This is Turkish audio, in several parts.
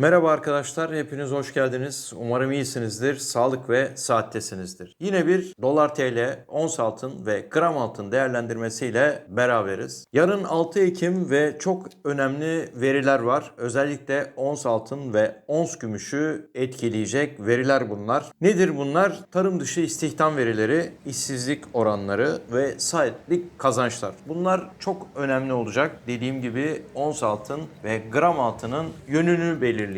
Merhaba arkadaşlar, hepiniz hoş geldiniz. Umarım iyisinizdir, sağlık ve saattesinizdir. Yine bir dolar TL, ons altın ve gram altın değerlendirmesiyle beraberiz. Yarın 6 Ekim ve çok önemli veriler var. Özellikle ons altın ve ons gümüşü etkileyecek veriler bunlar. Nedir bunlar? Tarım dışı istihdam verileri, işsizlik oranları ve sahiplik kazançlar. Bunlar çok önemli olacak. Dediğim gibi ons altın ve gram altının yönünü belirleyecek.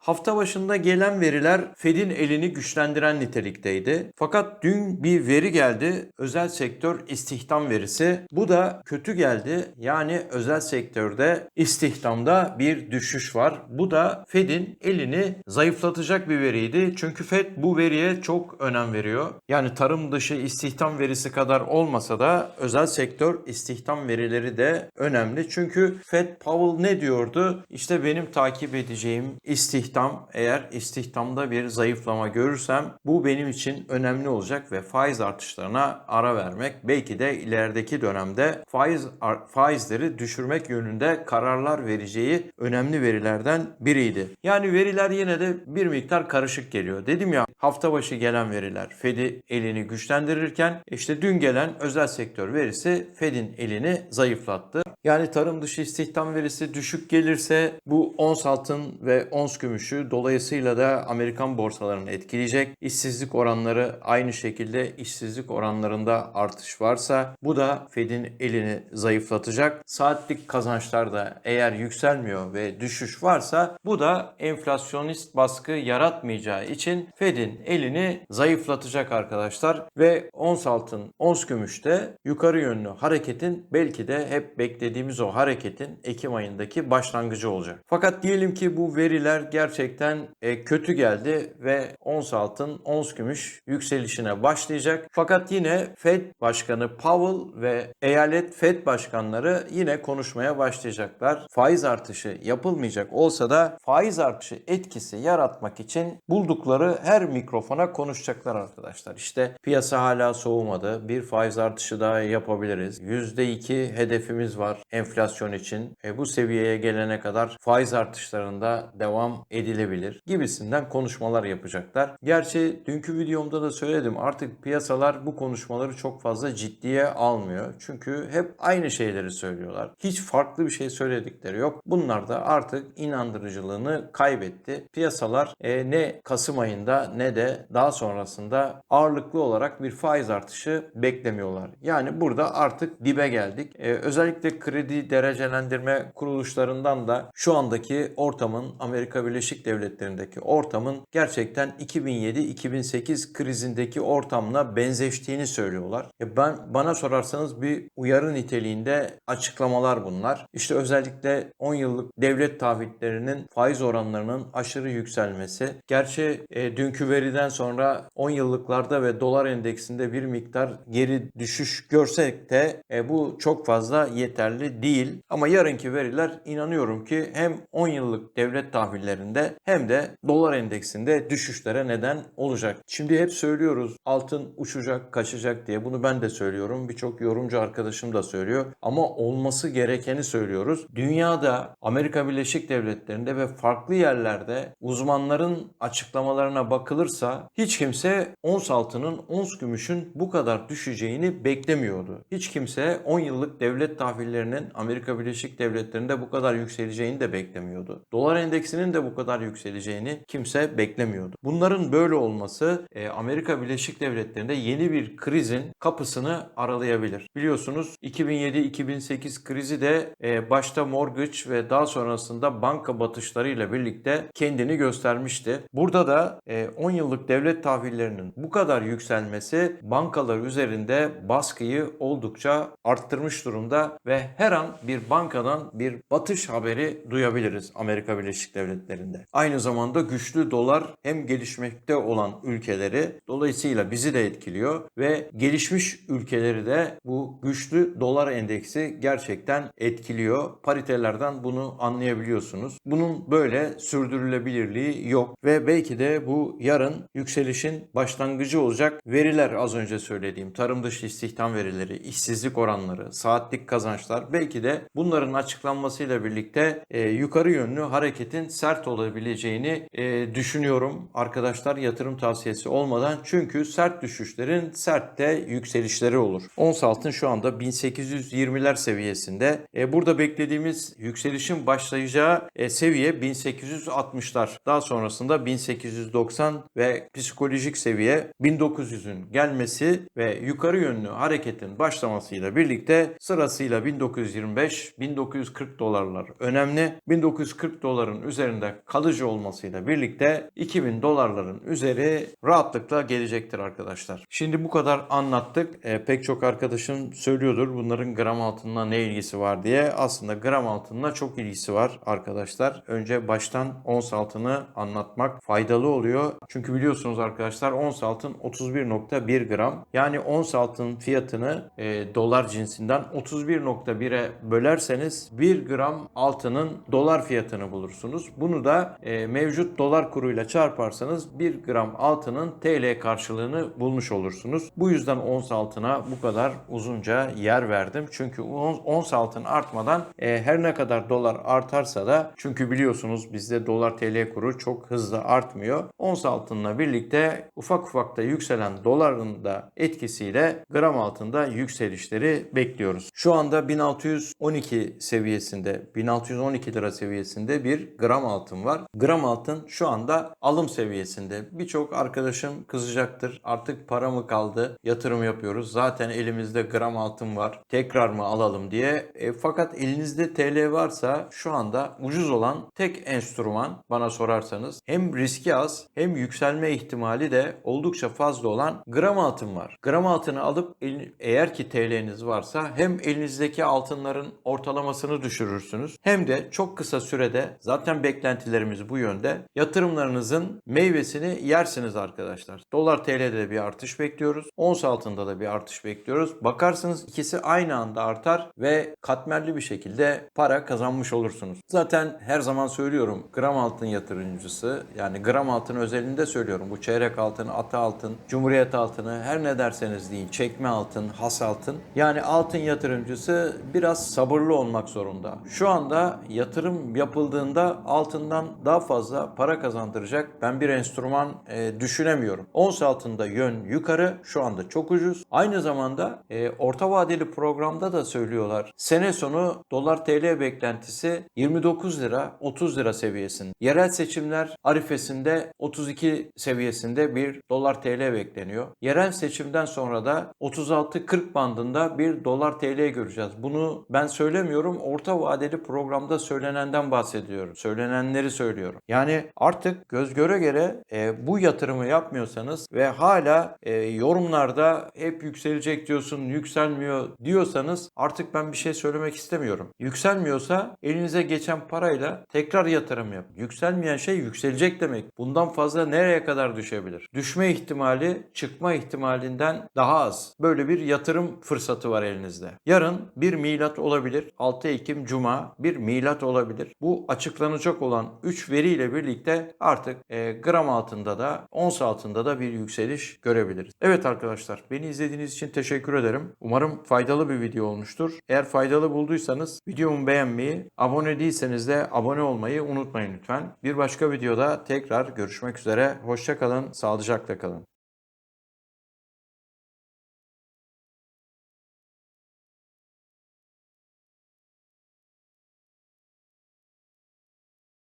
Hafta başında gelen veriler Fed'in elini güçlendiren nitelikteydi. Fakat dün bir veri geldi. Özel sektör istihdam verisi. Bu da kötü geldi. Yani özel sektörde istihdamda bir düşüş var. Bu da Fed'in elini zayıflatacak bir veriydi. Çünkü Fed bu veriye çok önem veriyor. Yani tarım dışı istihdam verisi kadar olmasa da özel sektör istihdam verileri de önemli. Çünkü Fed Powell ne diyordu? İşte benim takip edeceğim istihdam eğer istihdamda bir zayıflama görürsem bu benim için önemli olacak ve faiz artışlarına ara vermek belki de ilerideki dönemde faiz faizleri düşürmek yönünde kararlar vereceği önemli verilerden biriydi. Yani veriler yine de bir miktar karışık geliyor. Dedim ya hafta başı gelen veriler Fed'i elini güçlendirirken işte dün gelen özel sektör verisi Fed'in elini zayıflattı. Yani tarım dışı istihdam verisi düşük gelirse bu ons altın ve ons gümüşü dolayısıyla da Amerikan borsalarını etkileyecek. İşsizlik oranları aynı şekilde işsizlik oranlarında artış varsa bu da Fed'in elini zayıflatacak. Saatlik kazançlar da eğer yükselmiyor ve düşüş varsa bu da enflasyonist baskı yaratmayacağı için Fed'in elini zayıflatacak arkadaşlar ve ons altın, ons gümüşte yukarı yönlü hareketin belki de hep beklediğimiz o hareketin Ekim ayındaki başlangıcı olacak. Fakat diyelim ki bu veriler gerçekten e, kötü geldi ve ons altın, ons gümüş yükselişine başlayacak. Fakat yine Fed Başkanı Powell ve eyalet Fed başkanları yine konuşmaya başlayacaklar. Faiz artışı yapılmayacak olsa da faiz artışı etkisi yaratmak için buldukları her mikrofona konuşacaklar arkadaşlar. İşte piyasa hala soğumadı. Bir faiz artışı daha yapabiliriz. %2 hedefimiz var enflasyon için. E, bu seviyeye gelene kadar faiz artışlarında devam edilebilir gibisinden konuşmalar yapacaklar. Gerçi dünkü videomda da söyledim artık piyasalar bu konuşmaları çok fazla ciddiye almıyor. Çünkü hep aynı şeyleri söylüyorlar. Hiç farklı bir şey söyledikleri yok. Bunlar da artık inandırıcılığını kaybetti. Piyasalar e, ne Kasım ayında ne de daha sonrasında ağırlıklı olarak bir faiz artışı beklemiyorlar. Yani burada artık dibe geldik. E, özellikle kredi derecelendirme kuruluşlarından da şu andaki ortamın Amerika Birleşik Devletleri'ndeki ortamın gerçekten 2007-2008 krizindeki ortamla benzeştiğini söylüyorlar. E ben bana sorarsanız bir uyarı niteliğinde açıklamalar bunlar. İşte özellikle 10 yıllık devlet taahhütlerinin faiz oranlarının aşırı yükselmesi. Gerçi e, dünkü veriden sonra 10 yıllıklarda ve dolar endeksinde bir miktar geri düşüş görsek de e, bu çok fazla yeterli değil. Ama yarınki veriler inanıyorum ki hem 10 yıllık devlet tahvillerinde hem de dolar endeksinde düşüşlere neden olacak. Şimdi hep söylüyoruz altın uçacak, kaçacak diye. Bunu ben de söylüyorum. Birçok yorumcu arkadaşım da söylüyor. Ama olması gerekeni söylüyoruz. Dünyada Amerika Birleşik Devletleri'nde ve farklı yerlerde uzmanların açıklamalarına bakılırsa hiç kimse ons altının, ons gümüşün bu kadar düşeceğini beklemiyordu. Hiç kimse 10 yıllık devlet tahvillerinin Amerika Birleşik Devletleri'nde bu kadar yükseleceğini de beklemiyordu. Dolar endeksinin de bu kadar yükseleceğini kimse beklemiyordu. Bunların böyle olması e, Amerika Birleşik Devletleri'nde yeni bir krizin kapısını aralayabilir. Biliyorsunuz 2007-2008 krizi de e, başta mortgage ve daha sonrasında banka batışlarıyla birlikte kendini göstermişti. Burada da e, 10 yıllık devlet tahvillerinin bu kadar yükselmesi bankalar üzerinde baskıyı oldukça arttırmış durumda ve her an bir bankadan bir batış haberi duyabiliriz Amerika Birleşik Devletleri'nde. Aynı zamanda güçlü dolar hem gelişmekte olan ülkeleri dolayısıyla bizi de etkiliyor ve gelişmiş ülkeleri de bu güçlü dolar endeksi gerçekten etkiliyor. Paritelerden bunu anlayabiliyorsunuz. Bunun böyle sürdürülebilirliği yok ve belki de bu yarın yükselişin başlangıcı olacak veriler az önce söylediğim tarım dışı istihdam verileri, işsizlik oranları, saatlik kazançlar belki de bunların açıklanmasıyla birlikte e, yukarı yönlü hareketin sert olabileceğini e, düşünüyorum arkadaşlar yatırım tavsiyesi olmadan. Çünkü sert düşüşlerin sert de yükselişleri olur. Ons altın şu anda 1820'ler seviyesinde. E, burada beklediğimiz yükselişin başlayacağı e, seviye 1860'lar. Daha sonrasında 1890 ve psikolojik seviye 1900'ün gelmesi ve yukarı yönlü hareketin başlamasıyla birlikte sırasıyla 1925-1940 dolarlar önemli. 1940 doların üzerinde kalıcı olmasıyla birlikte 2000 dolarların üzeri rahatlıkla gelecektir arkadaşlar. Şimdi bu kadar anlattık. E, pek çok arkadaşım söylüyordur bunların gram altınla ne ilgisi var diye. Aslında gram altınla çok ilgisi var arkadaşlar. Önce baştan ons altını anlatmak faydalı oluyor. Çünkü biliyorsunuz arkadaşlar ons altın 31.1 gram. Yani ons altın fiyatını e, dolar cinsinden 31.1'e bölerseniz 1 gram altının dolar fiyatını bulursunuz. Bunu da e, mevcut dolar kuruyla çarparsanız 1 gram altının TL karşılığını bulmuş olursunuz. Bu yüzden ons altına bu kadar uzunca yer verdim. Çünkü ons altın artmadan e, her ne kadar dolar artarsa da çünkü biliyorsunuz bizde dolar TL kuru çok hızlı artmıyor. Ons altınla birlikte ufak ufak da yükselen doların da etkisiyle gram altında yükselişleri bekliyoruz. Şu anda 1612 seviyesinde 1612 lira seviyesinde bir gram altın var. Gram altın şu anda alım seviyesinde. Birçok arkadaşım kızacaktır. Artık para mı kaldı? Yatırım yapıyoruz. Zaten elimizde gram altın var. Tekrar mı alalım diye. E, fakat elinizde TL varsa şu anda ucuz olan tek enstrüman bana sorarsanız hem riski az hem yükselme ihtimali de oldukça fazla olan gram altın var. Gram altını alıp eğer ki TL'niz varsa hem elinizdeki altınların ortalamasını düşürürsünüz hem de çok kısa sürede zaten beklentilerimiz bu yönde yatırımlarınızın meyvesini yersiniz arkadaşlar. Dolar TL'de de bir artış bekliyoruz. Ons altında da bir artış bekliyoruz. Bakarsınız ikisi aynı anda artar ve katmerli bir şekilde para kazanmış olursunuz. Zaten her zaman söylüyorum gram altın yatırımcısı yani gram altın özelinde söylüyorum. Bu çeyrek altın, ata altın, cumhuriyet altını her ne derseniz deyin. Çekme altın, has altın. Yani altın yatırımcısı biraz sabırlı olmak zorunda. Şu anda yatırım yapıldığında altından daha fazla para kazandıracak ben bir enstrüman e, düşünemiyorum. Ons altında yön yukarı şu anda çok ucuz. Aynı zamanda e, orta vadeli programda da söylüyorlar. Sene sonu dolar TL beklentisi 29 lira 30 lira seviyesinde. Yerel seçimler arifesinde 32 seviyesinde bir dolar TL bekleniyor. Yerel seçimden sonra da 36-40 bandında bir dolar TL göreceğiz. Bunu ben söylemiyorum. Orta vadeli programda söylenenden bahsediyorum. Söylenenleri söylüyorum. Yani artık göz göre göre e, bu yatırımı yapmıyorsanız ve hala e, yorumlarda hep yükselecek diyorsun, yükselmiyor diyorsanız artık ben bir şey söylemek istemiyorum. Yükselmiyorsa elinize geçen parayla tekrar yatırım yap. Yükselmeyen şey yükselecek demek. Bundan fazla nereye kadar düşebilir? Düşme ihtimali çıkma ihtimalinden daha az. Böyle bir yatırım fırsatı var elinizde. Yarın bir milat olabilir. 6 Ekim Cuma bir milat olabilir. Bu açıklanacak olan 3 veriyle birlikte artık e, gram altında da ons altında da bir yükseliş görebiliriz. Evet arkadaşlar beni izlediğiniz için teşekkür ederim. Umarım faydalı bir video olmuştur. Eğer faydalı bulduysanız videomu beğenmeyi, abone değilseniz de abone olmayı unutmayın lütfen. Bir başka videoda tekrar görüşmek üzere. Hoşçakalın, sağlıcakla kalın.